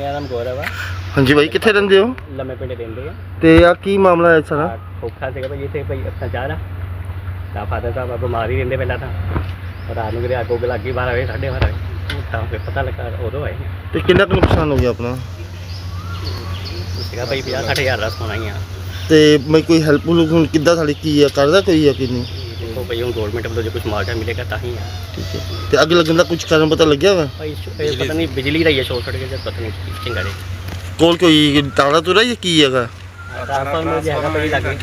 ਨਾਮ ਗੌਰਵ ਆ। ਹਾਂਜੀ ਬਾਈ ਕਿੱਥੇ ਰਹਿੰਦੇ ਹੋ? ਲੰਮੇ ਪਿੰਡ ਰਹਿੰਦੇ ਆ। ਤੇ ਆ ਕੀ ਮਾਮਲਾ ਹੈ ਸਾਰਾ? ਖੋਖਾ ਸੀਗਾ ਭਾਈ ਇੱਥੇ ਭਾਈ ਆਪਣਾ ਚਾਹ ਦਾ ਤਾਂ ਫਾਦਰ ਸਾਹਿਬ ਬਿਮਾਰ ਹੀ ਰਹਿੰਦੇ ਪਹਿਲਾਂ ਤਾਂ। ਰਾਤ ਨੂੰ ਕਿਤੇ ਅੱਗ ਉੱਗ ਲੱਗੀ ਬਾਰਾਂ ਵਜੇ ਸਾਢੇ ਬਾਰਾਂ ਵਜੇ। ਤਾਂ ਫਿਰ ਪਤਾ ਲੱਗਾ ਉਦੋਂ ਆਏ। ਤੇ ਕਿੰਨਾ ਕੁ ਨੁਕਸਾਨ ਹੋ ਗਿਆ ਆਪਣਾ? ਸੀਗਾ ਭਾਈ 50 60 ਹਜ਼ਾਰ ਦਾ ਸੋਨਾ ਹੀ ਆ ਤੇ ਮੈਂ ਕੋਈ ਹੁਲਪ ਹੁਣ ਕਿੱਦਾਂ ਸਾਡੀ ਕੀ ਆ? ਕਰਦਾ ਕੋਈ ਆ ਕਿ ਨਹੀਂ? ਦੇਖੋ ਭਾਈ ਹੁਣ ਗਵਰਨਮੈਂਟ ਵੱਲੋਂ ਜੇ ਕੁਝ ਮਾਰਕਾ ਮਿਲੇਗਾ ਤਾਂ ਹੀ ਆ। ਠੀਕ ਹੈ। ਤੇ ਅੱਗ ਲੱਗਣ ਦਾ ਕੁਝ ਕਾਰਨ ਪਤਾ ਲੱਗਿਆ ਵਾ? ਭਾਈ ਸ਼ੋ- ਇਹ ਪਤਾ ਨਹੀਂ ਬਿਜਲੀ ਦਾ ਹੀ ਹੈ ਸ਼ੋਰਟ ਸਰਕਟ ਜਾਂ ਪਤਾ ਨਹੀਂ ਕੀ ਚੰਗਾ ਦੇ। ਕੋਲ ਕੋਈ ਤਾਲਾ ਤੁਰਾ ਜਾਂ ਕੀ ਹੈਗਾ? ਟ੍ਰਾਂਸਫਾਰਮਰ ਜਿਹਾ ਹੈਗਾ ਭਾਈ ਲੱਗੇ।